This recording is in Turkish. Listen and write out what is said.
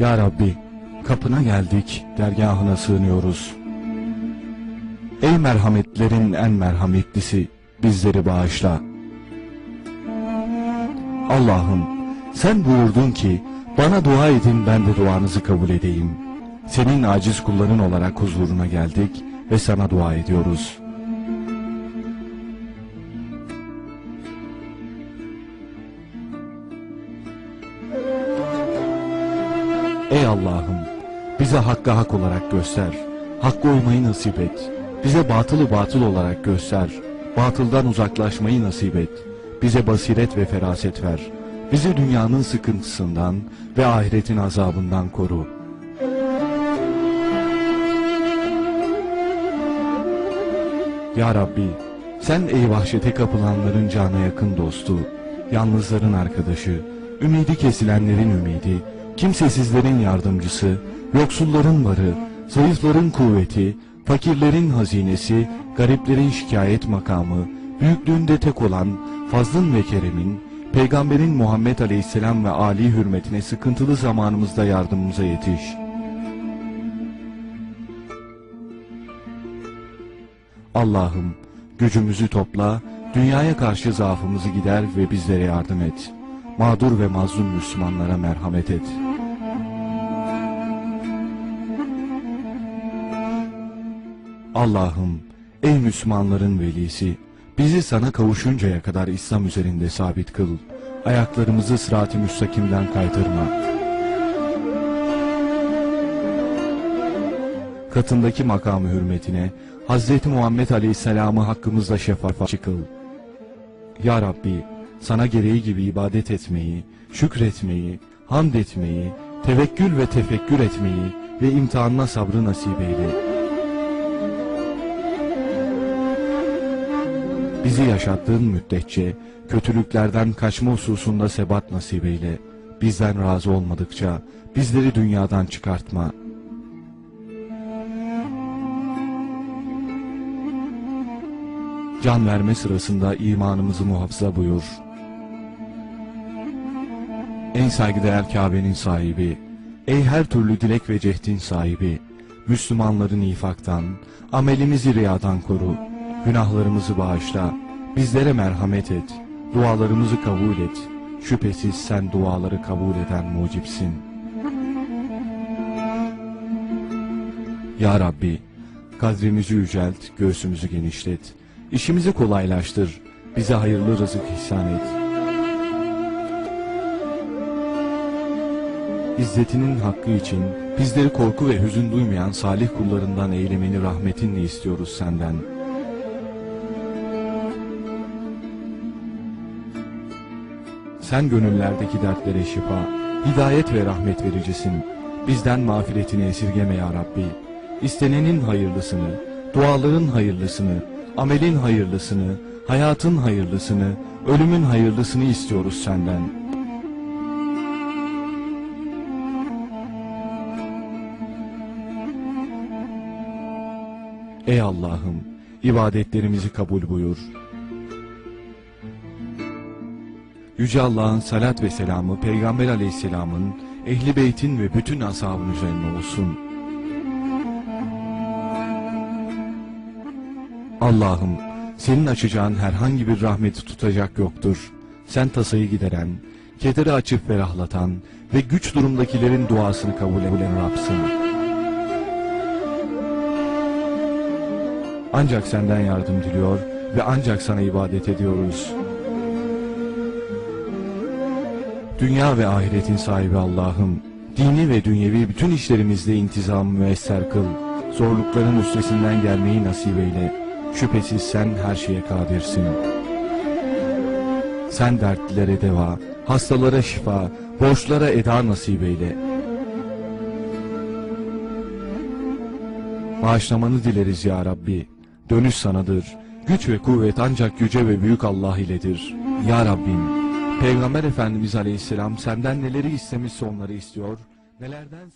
Ya Rabbi, kapına geldik, dergahına sığınıyoruz. Ey merhametlerin en merhametlisi, bizleri bağışla. Allah'ım, sen buyurdun ki, bana dua edin ben de duanızı kabul edeyim. Senin aciz kulların olarak huzuruna geldik ve sana dua ediyoruz. Ey Allah'ım, bize hakkı hak olarak göster. Hakkı olmayı nasip et. Bize batılı batıl olarak göster. Batıldan uzaklaşmayı nasip et. Bize basiret ve feraset ver. Bizi dünyanın sıkıntısından ve ahiretin azabından koru. Ya Rabbi, sen ey vahşete kapılanların cana yakın dostu, yalnızların arkadaşı, ümidi kesilenlerin ümidi, kimsesizlerin yardımcısı, yoksulların varı, zayıfların kuvveti, fakirlerin hazinesi, gariplerin şikayet makamı, büyüklüğünde tek olan, fazlın ve keremin, Peygamberin Muhammed Aleyhisselam ve Ali hürmetine sıkıntılı zamanımızda yardımımıza yetiş. Allah'ım gücümüzü topla, dünyaya karşı zaafımızı gider ve bizlere yardım et. Mağdur ve mazlum Müslümanlara merhamet et. Allah'ım ey Müslümanların velisi bizi sana kavuşuncaya kadar İslam üzerinde sabit kıl. Ayaklarımızı sırat-ı müstakimden kaydırma. katındaki makamı hürmetine Hazreti Muhammed Aleyhisselam'ı hakkımızda şefaat kıl. Ya Rabbi sana gereği gibi ibadet etmeyi, şükretmeyi, hamd etmeyi, tevekkül ve tefekkür etmeyi ve imtihanına sabrı nasip eyle. Bizi yaşattığın müddetçe kötülüklerden kaçma hususunda sebat nasip eyle. Bizden razı olmadıkça bizleri dünyadan çıkartma. Can verme sırasında imanımızı muhafaza buyur. En saygıdeğer Kabe'nin sahibi, ey her türlü dilek ve cehdin sahibi, Müslümanların nifaktan, amelimizi riyadan koru, günahlarımızı bağışla, bizlere merhamet et, dualarımızı kabul et. Şüphesiz sen duaları kabul eden mucipsin. Ya Rabbi, kadrimizi yücelt, göğsümüzü genişlet, işimizi kolaylaştır, bize hayırlı rızık ihsan et. İzzetinin hakkı için bizleri korku ve hüzün duymayan salih kullarından eylemeni rahmetinle istiyoruz senden. Sen gönüllerdeki dertlere şifa, hidayet ve rahmet vericisin. Bizden mağfiretini esirgeme ya Rabbi. İstenenin hayırlısını, duaların hayırlısını, amelin hayırlısını, hayatın hayırlısını, ölümün hayırlısını istiyoruz senden. Ey Allah'ım, ibadetlerimizi kabul buyur. Yüce Allah'ın salat ve selamı Peygamber aleyhisselamın, ehli beytin ve bütün ashabın üzerine olsun. Allah'ım, senin açacağın herhangi bir rahmeti tutacak yoktur. Sen tasayı gideren, kederi açıp ferahlatan ve güç durumdakilerin duasını kabul eden Rab'sın. Ancak senden yardım diliyor ve ancak sana ibadet ediyoruz. Dünya ve ahiretin sahibi Allah'ım, dini ve dünyevi bütün işlerimizde intizamı müesser kıl. Zorlukların üstesinden gelmeyi nasip eyle. Şüphesiz sen her şeye kadirsin. Sen dertlilere deva, hastalara şifa, borçlara eda nasip eyle. Bağışlamanı dileriz ya Rabbi. Dönüş sanadır. Güç ve kuvvet ancak yüce ve büyük Allah iledir. Ya Rabbim, Peygamber Efendimiz Aleyhisselam senden neleri istemişse onları istiyor, nelerden...